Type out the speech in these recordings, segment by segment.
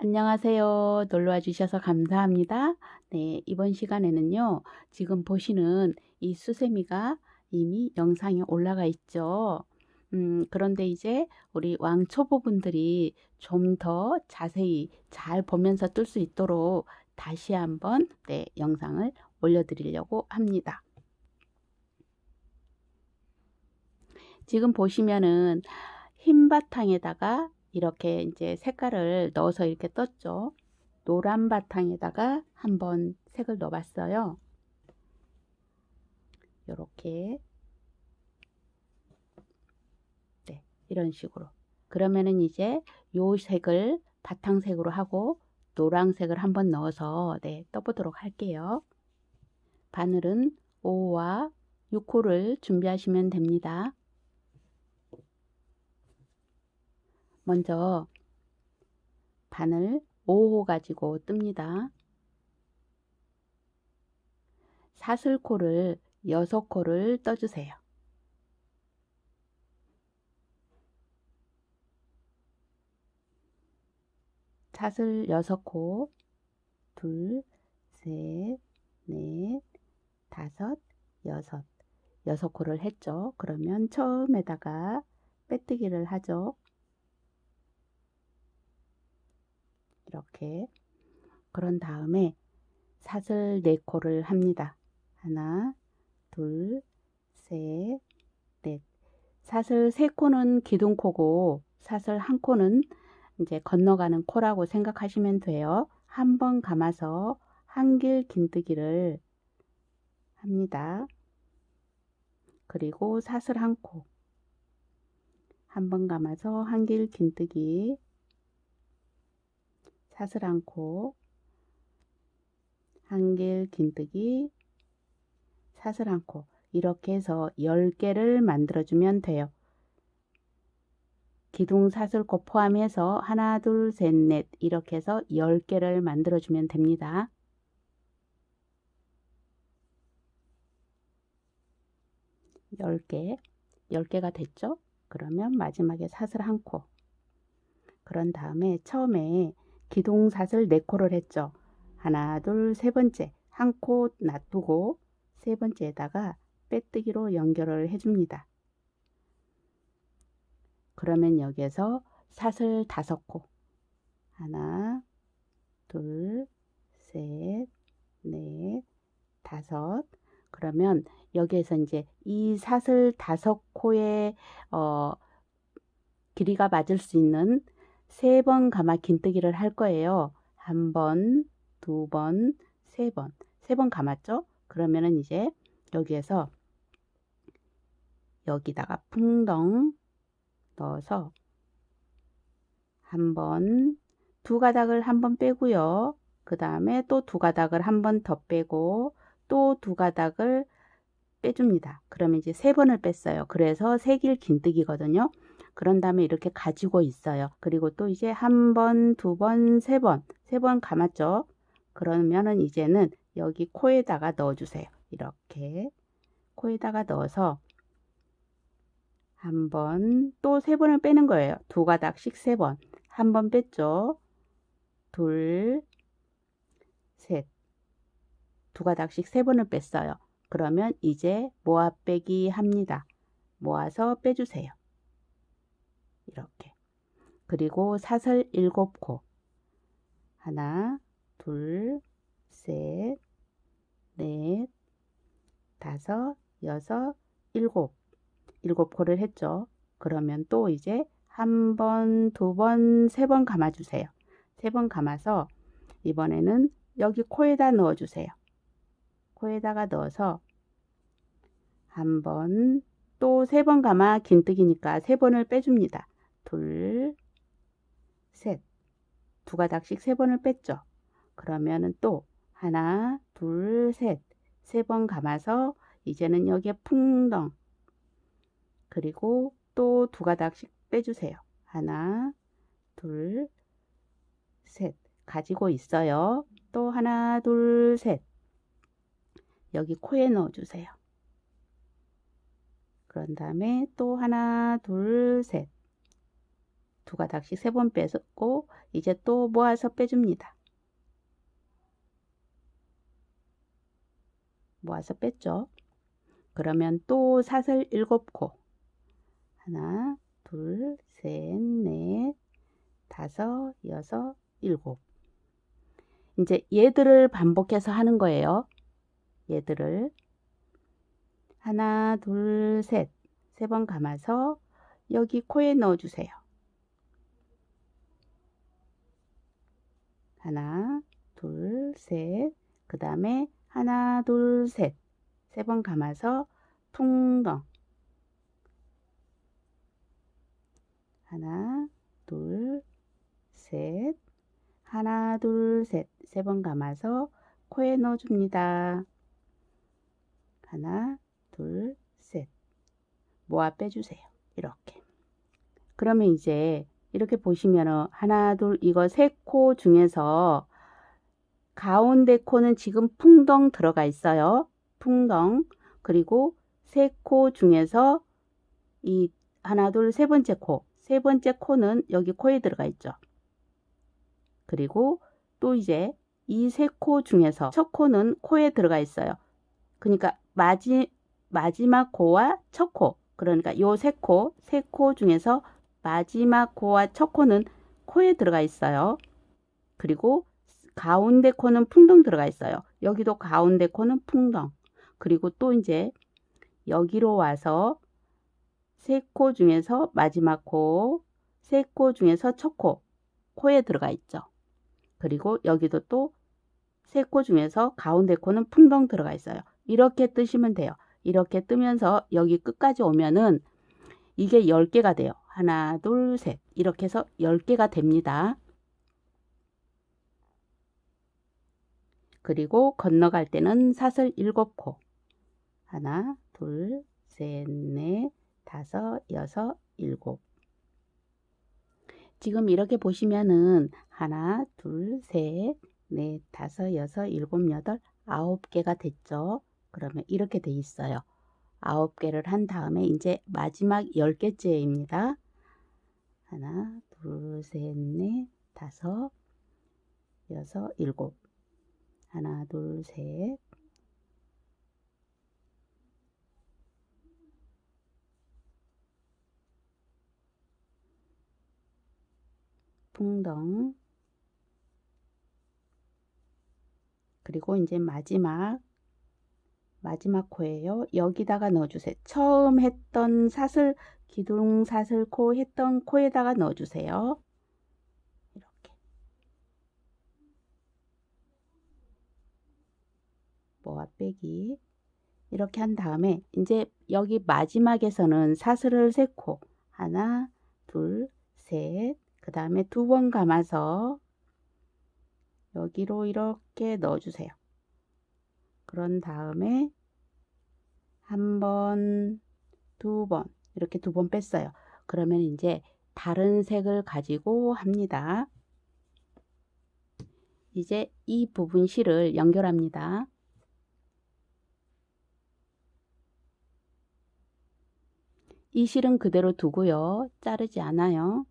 안녕하세요. 놀러와 주셔서 감사합니다. 네, 이번 시간에는요, 지금 보시는 이 수세미가 이미 영상에 올라가 있죠. 음, 그런데 이제 우리 왕초보분들이 좀 더 자세히 잘 보면서 뜰 수 있도록 다시 한번 네, 영상을 올려드리려고 합니다. 지금 보시면은 흰 바탕에다가 이렇게 이제 색깔을 넣어서 이렇게 떴죠. 노란 바탕에다가 한번 색을 넣어봤어요. 이렇게 네, 이런 식으로 그러면은 이제 요 색을 바탕색으로 하고 노란색을 한번 넣어서 네, 떠보도록 할게요. 바늘은 5와 6호를 준비하시면 됩니다. 먼저 바늘 5호 가지고 뜹니다. 사슬코를 6코를 떠주세요. 사슬 6코 둘, 셋, 넷, 다섯, 여섯 여섯 코를 했죠. 그러면 처음에다가 빼뜨기를 하죠. 이렇게 그런 다음에 사슬 4코를 합니다. 하나, 둘, 셋, 넷. 사슬 3코는 기둥코고 사슬 1코는 이제 건너가는 코라고 생각하시면 돼요. 한 번 감아서 한 길 긴뜨기를 합니다. 그리고 사슬 1코 한 번 감아서 한 길 긴뜨기 사슬 않고 한길 긴뜨기 사슬 않고 이렇게 해서 10개를 만들어주면 돼요. 기둥 사슬코 포함해서 하나 둘 셋 넷 이렇게 해서 10개를 만들어주면 됩니다. 열개열개가 됐죠? 그러면 마지막에 사슬 한 코. 그런 다음에 처음에 기둥사슬 4코를 했죠. 하나, 둘, 세 번째 한 코 놔두고 세 번째에다가 빼뜨기로 연결을 해줍니다. 그러면 여기에서 사슬 다섯 코 하나, 둘, 셋, 넷, 다섯 그러면 여기에서 이제 이 사슬 다섯 코의 어, 길이가 맞을 수 있는 세 번 가마 긴뜨기를 할 거예요. 한 번, 두 번, 세 번. 세 번 감았죠? 그러면은 이제 여기에서 여기다가 풍덩 넣어서 한 번, 두 가닥을 한 번 빼고요. 그 다음에 또 두 가닥을 한 번 더 빼고 또 두 가닥을 빼줍니다. 그러면 이제 세 번을 뺐어요. 그래서 세길 긴뜨기거든요. 그런 다음에 이렇게 가지고 있어요. 그리고 또 이제 한 번, 두 번, 세 번, 세 번 감았죠. 그러면은 이제는 여기 코에다가 넣어주세요. 이렇게 코에다가 넣어서 한 번, 또 세 번을 빼는 거예요. 두 가닥씩 세 번. 한 번 뺐죠. 둘, 셋. 두 가닥씩 세 번을 뺐어요. 그러면 이제 모아 빼기 합니다. 모아서 빼주세요. 이렇게. 그리고 사슬 7코. 하나, 둘, 셋, 넷, 다섯, 여섯, 일곱. 일곱 코를 했죠. 그러면 또 이제 한 번, 두 번, 세 번 감아주세요. 세 번 감아서 이번에는 여기 코에다 넣어주세요. 코에다가 넣어서 한 번, 또 세 번 감아 긴뜨기니까 세 번을 빼줍니다. 둘, 셋. 두 가닥씩 세 번을 뺐죠. 그러면은 또 하나, 둘, 셋. 세 번 감아서 이제는 여기에 풍덩. 그리고 또 두 가닥씩 빼주세요. 하나, 둘, 셋. 가지고 있어요. 또 하나, 둘, 셋. 여기 코에 넣어주세요. 그런 다음에 또 하나, 둘, 셋. 두 가닥씩 세 번 빼고 이제 또 모아서 빼줍니다. 모아서 뺐죠. 그러면 또 사슬 일곱 코 하나 둘셋넷 다섯 여섯 일곱 이제 얘들을 반복해서 하는 거예요. 얘들을 하나 둘셋 세 번 감아서 여기 코에 넣어주세요. 하나, 둘, 셋. 그 다음에 하나, 둘, 셋. 세 번 감아서 퉁덩. 하나, 둘, 셋. 하나, 둘, 셋. 세 번 감아서 코에 넣어줍니다. 하나, 둘, 셋. 모아 빼주세요. 이렇게. 그러면 이제 이렇게 보시면은 하나 둘 이거 세 코 중에서 가운데 코는 지금 풍덩 들어가 있어요. 풍덩 그리고 세 코 중에서 이 하나 둘 세 번째 코, 세 번째 코는 여기 코에 들어가 있죠. 그리고 또 이제 이 세 코 중에서 첫 코는 코에 들어가 있어요. 그러니까 마지, 마지막 코와 첫 코, 그러니까 요 세 코, 세 코 중에서 마지막 코와 첫 코는 코에 들어가 있어요. 그리고 가운데 코는 풍덩 들어가 있어요. 여기도 가운데 코는 풍덩. 그리고 또 이제 여기로 와서 세 코 중에서 마지막 코, 세 코 중에서 첫 코, 코에 들어가 있죠. 그리고 여기도 또 세 코 중에서 가운데 코는 풍덩 들어가 있어요. 이렇게 뜨시면 돼요. 이렇게 뜨면서 여기 끝까지 오면은 이게 10개가 돼요. 하나, 둘, 셋. 이렇게 해서 10개가 됩니다. 그리고 건너갈 때는 사슬 7코. 하나, 둘, 셋, 넷, 다섯, 여섯, 일곱. 지금 이렇게 보시면은 하나, 둘, 셋, 넷, 다섯, 여섯, 일곱, 여덟, 아홉 개가 됐죠. 그러면 이렇게 돼 있어요. 아홉 개를 한 다음에 이제 마지막 열 개째입니다. 하나, 둘, 셋, 넷, 다섯, 여섯, 일곱. 하나, 둘, 셋. 풍덩. 그리고 이제 마지막 마지막 코예요. 여기다가 넣어주세요. 처음 했던 사슬 기둥 사슬 코 했던 코에다가 넣어주세요. 이렇게 모아 빼기 이렇게 한 다음에 이제 여기 마지막에서는 사슬을 세 코 하나 둘 셋 그 다음에 두 번 감아서 여기로 이렇게 넣어주세요. 그런 다음에 한 번, 두 번, 이렇게 두 번 뺐어요. 그러면 이제 다른 색을 가지고 합니다. 이제 이 부분 실을 연결합니다. 이 실은 그대로 두고요. 자르지 않아요.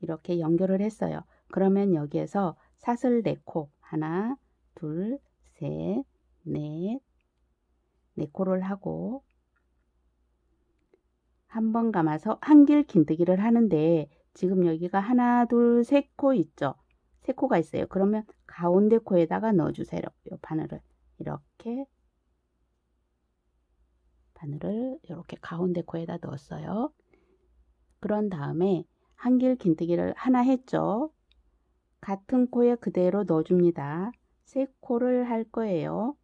이렇게 연결을 했어요. 그러면 여기에서 사슬 4코 하나, 둘, 셋, 넷, 네 코를 하고 한 번 감아서 한길 긴뜨기를 하는데 지금 여기가 하나, 둘, 세 코 있죠? 세 코가 있어요. 그러면 가운데 코에다가 넣어주세요. 요 바늘을 이렇게 바늘을 이렇게 가운데 코에다 넣었어요. 그런 다음에 한길 긴뜨기를 하나 했죠. 같은 코에 그대로 넣어줍니다. 세 코를 할 거예요.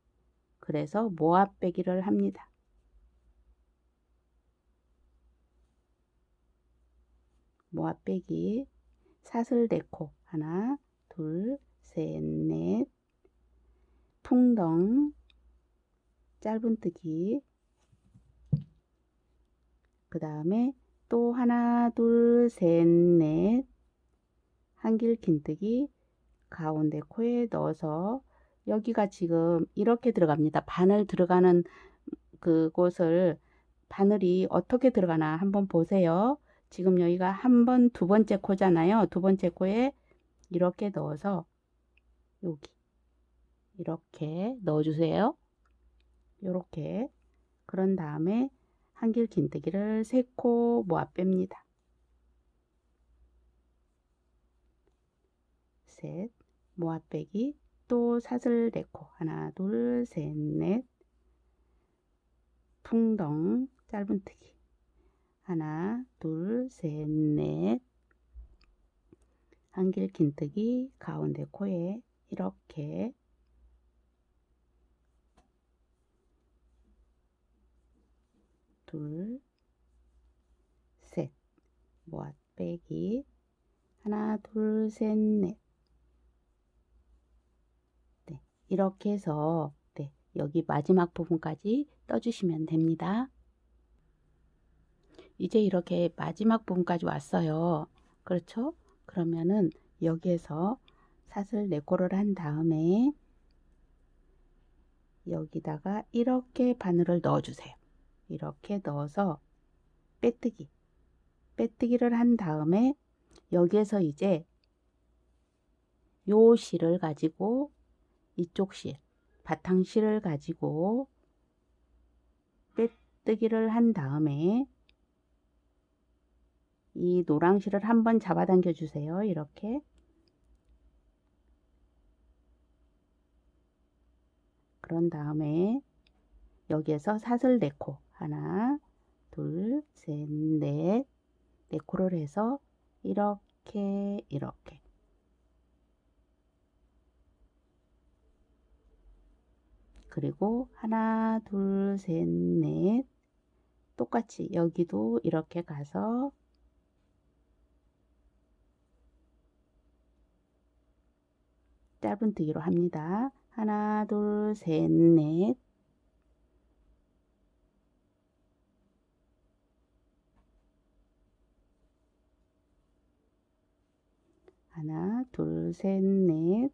그래서 모아 빼기를 합니다. 모아 빼기. 사슬 대코. 하나 둘셋넷. 풍덩. 짧은뜨기. 그 다음에 또 하나 둘셋넷. 한길 긴뜨기 가운데 코에 넣어서 여기가 지금 이렇게 들어갑니다. 바늘 들어가는 그곳을 바늘이 어떻게 들어가나 한번 보세요. 지금 여기가 한 번 두 번째 코잖아요. 두 번째 코에 이렇게 넣어서 여기 이렇게 넣어주세요. 이렇게 그런 다음에 한길 긴뜨기를 세 코 모아 뺍니다. 셋 모아 빼기 또 사슬 네코 하나 둘 셋 넷. 풍덩 짧은뜨기. 하나 둘 셋 넷. 한길 긴뜨기 가운데 코에 이렇게. 둘, 셋, 모아 빼기. 하나, 둘, 셋, 넷 네, 이렇게 해서 네, 여기 마지막 부분까지 떠주시면 됩니다. 이제 이렇게 마지막 부분까지 왔어요. 그렇죠? 그러면은 여기에서 사슬 4코를 한 다음에 여기다가 이렇게 바늘을 넣어주세요. 이렇게 넣어서 빼뜨기 빼뜨기를 한 다음에 여기에서 이제 요 실을 가지고 이쪽 실 바탕 실을 가지고 빼뜨기를 한 다음에 이 노랑 실을 한번 잡아당겨 주세요. 이렇게 그런 다음에 여기에서 사슬 4코 하나 둘 셋 넷 4코를 해서 이렇게 이렇게 그리고 하나 둘 셋 넷 똑같이 여기도 이렇게 가서 짧은뜨기로 합니다. 하나, 둘, 셋, 넷. 하나, 둘, 셋, 넷.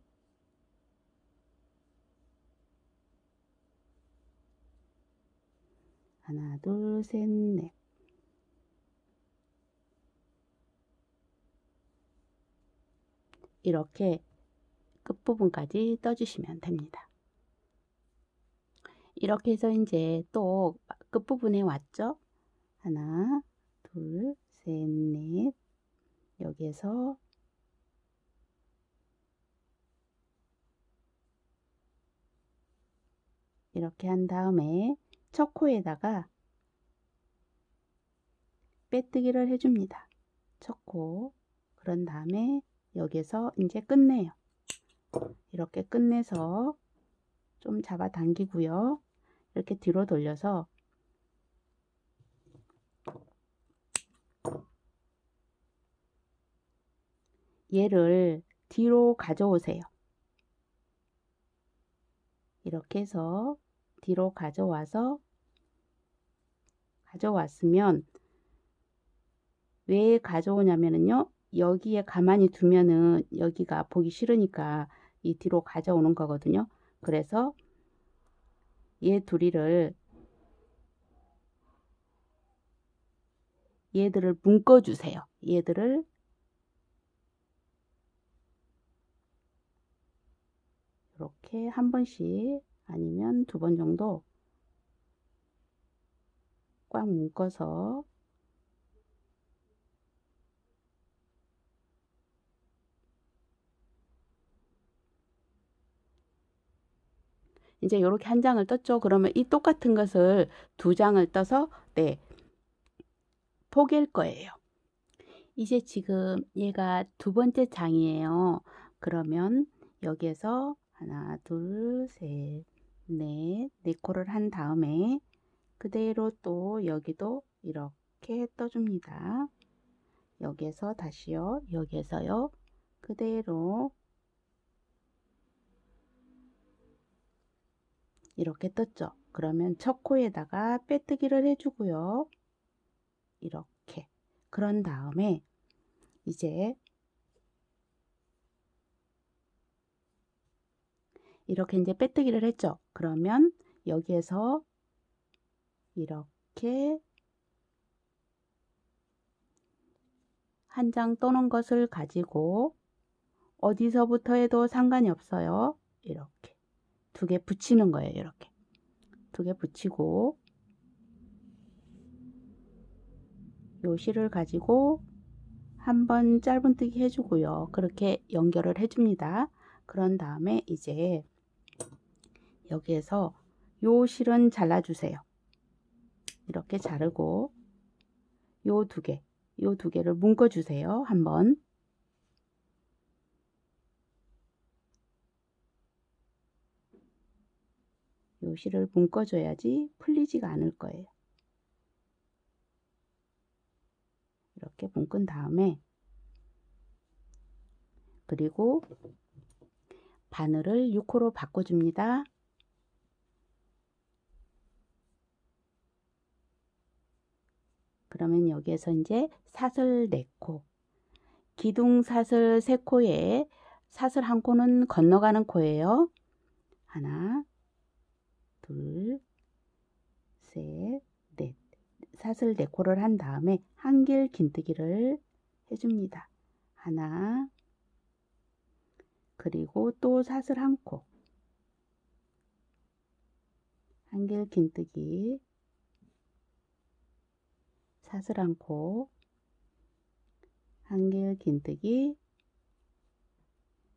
하나, 둘, 셋, 넷. 이렇게 끝부분까지 떠주시면 됩니다. 이렇게 해서 이제 또 끝부분에 왔죠? 하나, 둘, 셋, 넷. 여기에서 이렇게 한 다음에 첫 코에다가 빼뜨기를 해줍니다. 첫 코. 그런 다음에 여기서 이제 끝내요. 이렇게 끝내서 좀 잡아 당기고요. 이렇게 뒤로 돌려서 얘를 뒤로 가져오세요. 이렇게 해서 뒤로 가져와서 가져왔으면 왜 가져오냐면요. 여기에 가만히 두면은 여기가 보기 싫으니까 이 뒤로 가져오는 거거든요. 그래서 얘 둘이를 얘들을 묶어 주세요. 얘들을 이렇게 한 번씩 아니면 두 번 정도 꽉 묶어서 이제 이렇게 한 장을 떴죠. 그러면 이 똑같은 것을 두 장을 떠서 네 포갤 거예요. 이제 지금 얘가 두 번째 장이에요. 그러면 여기에서 하나, 둘, 셋, 넷, 네 코를 한 다음에 그대로 또 여기도 이렇게 떠줍니다. 여기에서 다시요. 여기에서요. 그대로 이렇게 떴죠. 그러면 첫 코에다가 빼뜨기를 해주고요. 이렇게. 그런 다음에 이제 이렇게 이제 빼뜨기를 했죠. 그러면 여기에서 이렇게 한 장 떠는 것을 가지고 어디서부터 해도 상관이 없어요. 이렇게 두 개 붙이는 거예요. 이렇게 두 개 붙이고 요 실을 가지고 한번 짧은뜨기 해주고요. 그렇게 연결을 해줍니다. 그런 다음에 이제 여기에서 요 실은 잘라주세요. 이렇게 자르고 요 두 개, 요 두 개를 묶어주세요. 한번. 요 실을 묶어줘야지 풀리지가 않을 거예요. 이렇게 묶은 다음에 그리고 바늘을 6호로 바꿔줍니다. 그러면 여기에서 이제 사슬 4코 기둥 사슬 3코에 사슬 한 코는 건너가는 코예요. 하나 둘 셋, 넷 사슬 4코를 한 다음에 한길 긴뜨기를 해줍니다. 하나 그리고 또 사슬 한 코, 한길 긴뜨기, 사슬 한 코, 한길 긴뜨기,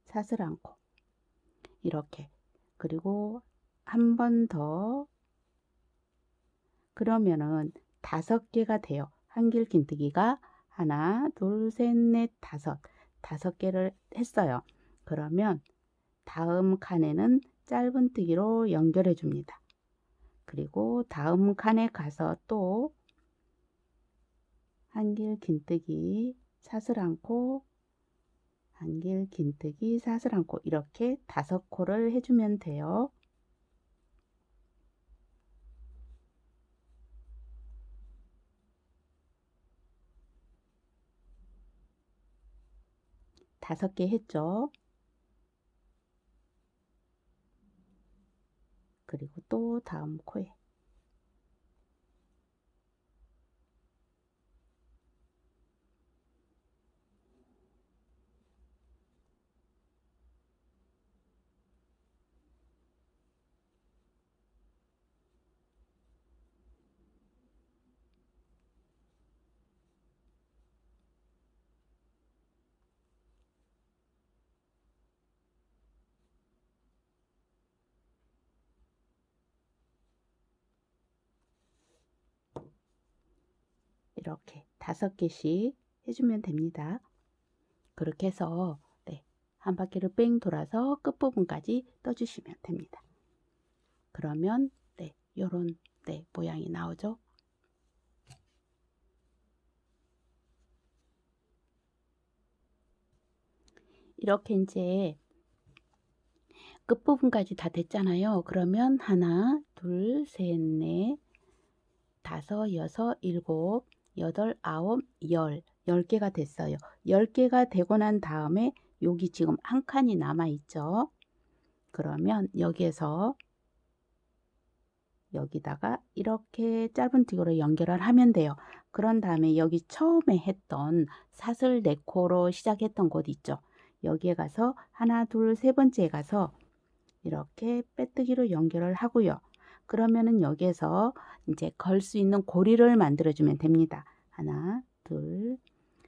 사슬 한 코, 이렇게 그리고 한 번 더 그러면은 다섯 개가 돼요. 한길 긴뜨기가 하나, 둘, 셋, 넷, 다섯 다섯 개를 했어요. 그러면 다음 칸에는 짧은뜨기로 연결해 줍니다. 그리고 다음 칸에 가서 또 한길 긴뜨기 사슬 않고 한길 긴뜨기 사슬 않고 이렇게 다섯 코를 해주면 돼요. 다섯 개 했죠. 그리고 또 다음 코에 이렇게 다섯 개씩 해주면 됩니다. 그렇게 해서 네, 한 바퀴를 뺑 돌아서 끝부분까지 떠주시면 됩니다. 그러면 네, 요런 네, 모양이 나오죠. 이렇게 이제 끝부분까지 다 됐잖아요. 그러면 하나, 둘, 셋, 넷, 다섯, 여섯, 일곱, 여덟, 아홉, 열, 열 개가 됐어요. 열 개가 되고 난 다음에 여기 지금 한 칸이 남아 있죠. 그러면 여기에서 여기다가 이렇게 짧은뜨기로 연결을 하면 돼요. 그런 다음에 여기 처음에 했던 사슬 네코로 시작했던 곳 있죠. 여기에 가서 하나, 둘, 세 번째에 가서 이렇게 빼뜨기로 연결을 하고요. 그러면은 여기에서 이제 걸 수 있는 고리를 만들어 주면 됩니다. 하나, 둘,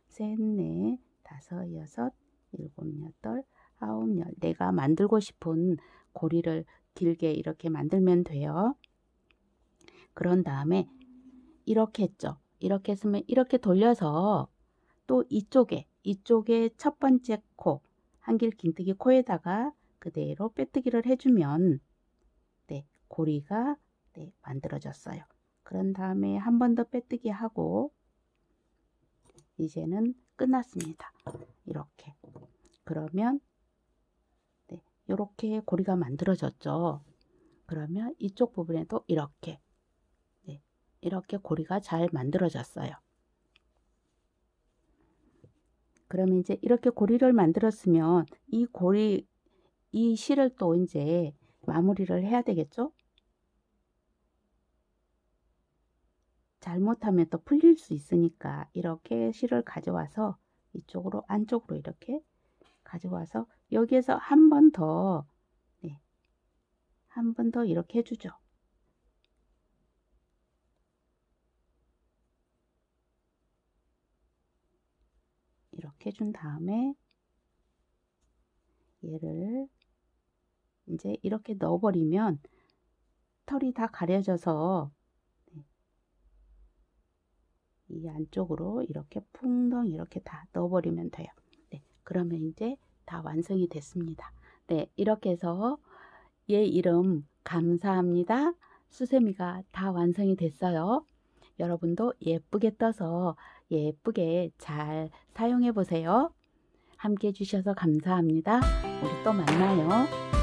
셋, 넷, 다섯, 여섯, 일곱, 여덟, 아홉, 열. 내가 만들고 싶은 고리를 길게 이렇게 만들면 돼요. 그런 다음에 이렇게 했죠. 이렇게 했으면 이렇게 돌려서 또 이쪽에 이쪽에 첫 번째 코 한길 긴뜨기 코에다가 그대로 빼뜨기를 해주면 네 고리가 네, 만들어졌어요. 그런 다음에 한 번 더 빼뜨기 하고 이제는 끝났습니다. 이렇게 그러면 네, 이렇게 고리가 만들어졌죠. 그러면 이쪽 부분에도 이렇게 네, 이렇게 고리가 잘 만들어졌어요. 그러면 이제 이렇게 고리를 만들었으면 이 고리 이 실을 또 이제 마무리를 해야 되겠죠? 잘못하면 또 풀릴 수 있으니까 이렇게 실을 가져와서 이쪽으로 안쪽으로 이렇게 가지고 와서 여기에서 한 번 더, 네, 한 번 더 이렇게 해주죠. 이렇게 해준 다음에 얘를 이제 이렇게 넣어버리면 털이 다 가려져서 네, 이 안쪽으로 이렇게 풍덩 이렇게 다 넣어버리면 돼요. 네, 그러면 이제 다 완성이 됐습니다. 네, 이렇게 해서 얘 이름 감사합니다. 수세미가 다 완성이 됐어요. 여러분도 예쁘게 떠서 예쁘게 잘 사용해 보세요. 함께 해주셔서 감사합니다. 우리 또 만나요.